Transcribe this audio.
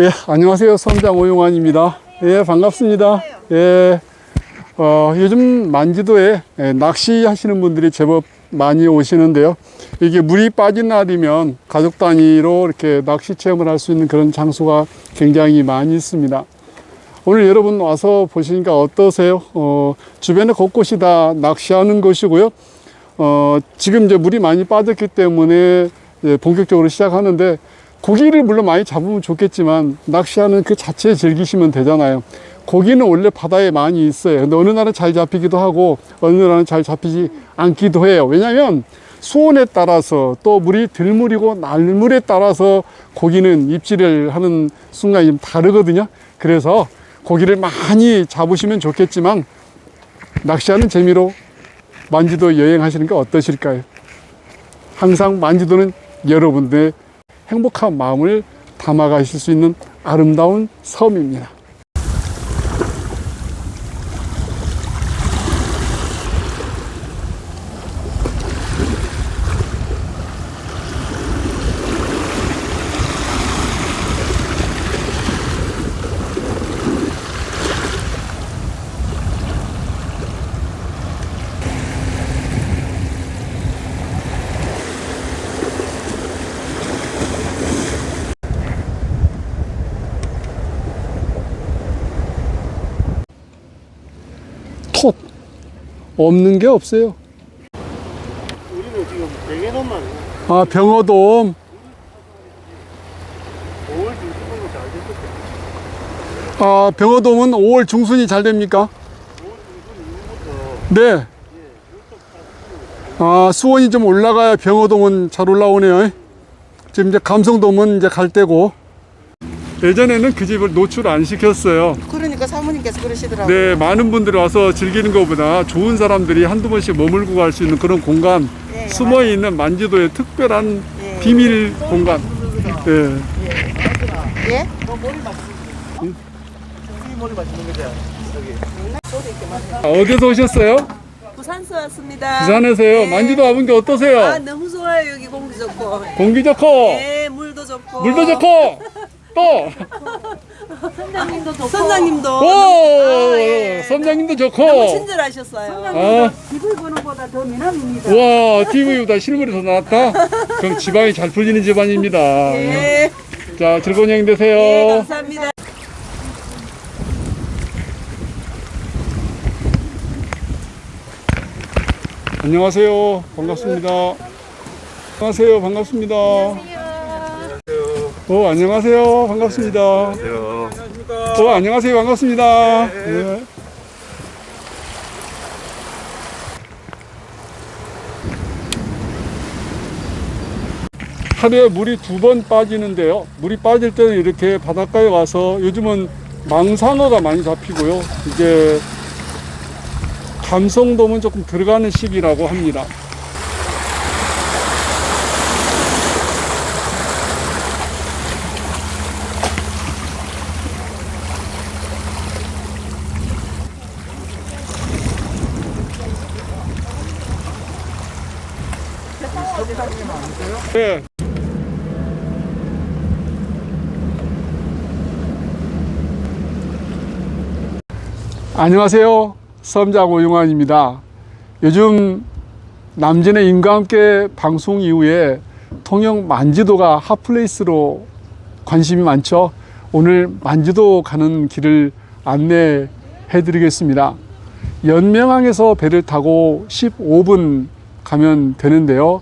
예, 안녕하세요. 선장 오용환입니다. 예, 반갑습니다. 예, 어, 요즘 만지도에 예, 낚시하시는 분들이 제법 많이 오시는데요. 이게 물이 빠진 날이면 가족 단위로 이렇게 낚시 체험을 할 수 있는 그런 장소가 굉장히 많이 있습니다. 오늘 여러분 와서 보시니까 어떠세요? 어, 주변에 곳곳이 다 낚시하는 곳이고요. 어, 지금 이제 물이 많이 빠졌기 때문에 이제 본격적으로 시작하는데 고기를 물론 많이 잡으면 좋겠지만 낚시하는 그 자체 즐기시면 되잖아요. 고기는 원래 바다에 많이 있어요. 근데 어느 날은 잘 잡히기도 하고 어느 날은 잘 잡히지 않기도 해요. 왜냐하면 수온에 따라서 또 물이 들물이고 날물에 따라서 고기는 입질을 하는 순간이 좀 다르거든요. 그래서 고기를 많이 잡으시면 좋겠지만 낚시하는 재미로 만지도 여행하시는 게 어떠실까요? 항상 만지도는 여러분들의 행복한 마음을 담아 가실 수 있는 아름다운 섬입니다. 톱 없는 게 없어요. 우리는 지금 대개놈만 아 병어돔 5월 중순으로 잘 됐었죠. 아 병어돔은 5월 중순이 잘 됩니까? 5월 중순 이후부터 네. 아 수온이 좀 올라가야 병어돔은 잘 올라오네요. 지금 이제 감성돔은 이제 갈 때고 예전에는 그 집을 노출 안 시켰어요. 그러니까 사모님께서 그러시더라고요. 네, 많은 분들이 와서 즐기는 것보다 좋은 사람들이 한두 번씩 머물고 갈 수 있는 그런 공간, 네, 숨어 있는 만지도의 특별한 예. 비밀 공간. 네. 예? 너 머리 맞추는 거. 우리 머리 맞추는 거지. 저기. 아, 어디서 오셨어요? 부산서 왔습니다. 부산에서요. 네. 만지도 와본 게 어떠세요? 아 너무 좋아요 여기 공기 좋고. 공기 좋고, 네 물도 좋고. 물도 좋고, 또, 선장님도 좋고. 선장님도. 오, 아, 예. 선장님도 너무 좋고. 친절하셨어요. 아, TV 보는 보다 더 미남입니다. 와, TV보다 실물이 더 낫다? 그럼 지방이 잘 풀리는 집안입니다. 예. 자, 즐거운 여행 예, 되세요. 감사합니다. 안녕하세요. 반갑습니다. 안녕하세요. 반갑습니다. 어, 안녕하세요. 반갑습니다. 안녕하세요. 어, 안녕하세요. 반갑습니다. 네. 하루에 물이 두 번 빠지는데요. 물이 빠질 때는 이렇게 바닷가에 와서 요즘은 망상어가 많이 잡히고요. 이제 감성돔은 조금 들어가는 시기라고 합니다. 네. 안녕하세요. 섬장 오용환입니다. 요즘 남진의 인과 함께 방송 이후에 통영 만지도가 핫플레이스로 관심이 많죠. 오늘 만지도 가는 길을 안내해 드리겠습니다. 연명항에서 배를 타고 15분 가면 되는데요.